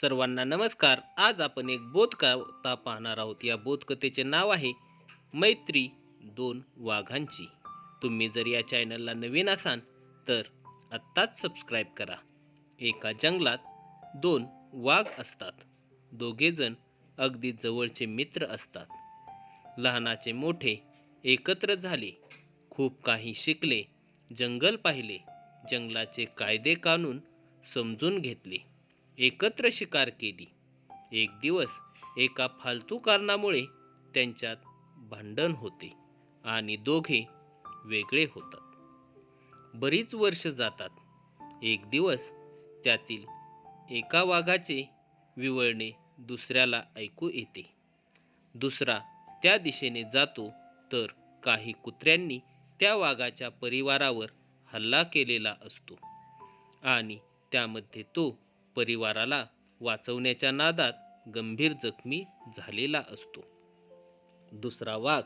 सर्वांना नमस्कार. आज आपण एक बोधकथा पाहणार आहोत. या बोधकथेचे नाव आहे मैत्री दोन वाघांची. तुम्ही जर या चॅनलला नवीन असाल तर आत्ताच सबस्क्राईब करा. एका जंगलात दोन वाघ असतात. दोघेजण अगदी जवळचे मित्र असतात. लहानाचे मोठे एकत्र झाले. खूप काही शिकले. जंगल पाहिले. जंगलाचे कायदे कानून समजून घेतले. एकत्र शिकार केली. एक दिवस एका फालतू कारणामुळे त्यांच्यात भांडण होते आणि दोघे वेगळे होतात. बरीच वर्ष जातात. एक दिवस त्यातील एका वाघाचे विवळणे दुसऱ्याला ऐकू येते. दुसरा त्या दिशेने जातो तर काही कुत्र्यांनी त्या वाघाच्या परिवारावर हल्ला केलेला असतो आणि त्यामध्ये तो परिवाराला वाचवण्याच्या नादात गंभीर जखमी झालेला असतो. दुसरा वाघ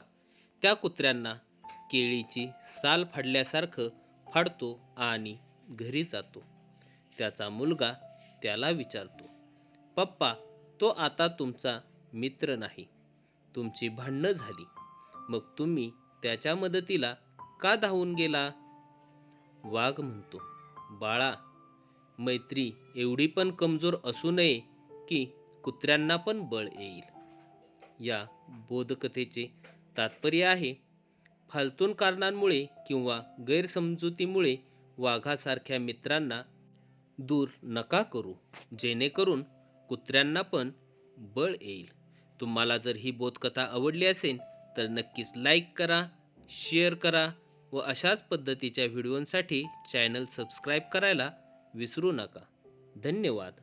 त्या कुत्र्यांना केळीची साल फाडल्यासारखं फाडतो आणि घरी जातो. त्याचा मुलगा त्याला विचारतो पप्पा तो आता तुमचा मित्र नाही. तुमची भांडणं झाली. मग तुम्ही त्याच्या मदतीला का धावून गेला? वाघ म्हणतो बाळा मैत्री एवढी पण कमजोर असू नये की कुत्र्यांना पण बळ येईल. या बोधकथेचे तात्पर्य आहे फालतून कारणांमुळे किंवा गैरसमजुतीमुळे वाघासारख्या मित्रांना दूर नका करू जेणेकरून कुत्र्यांना पण बळ येईल. तुम्हाला जर ही बोधकथा आवडली असेल तर नक्कीच लाईक करा शेअर करा व अशाच पद्धतीच्या व्हिडिओंसाठी चॅनल सबस्क्राईब करायला विसरू नका. धन्यवाद.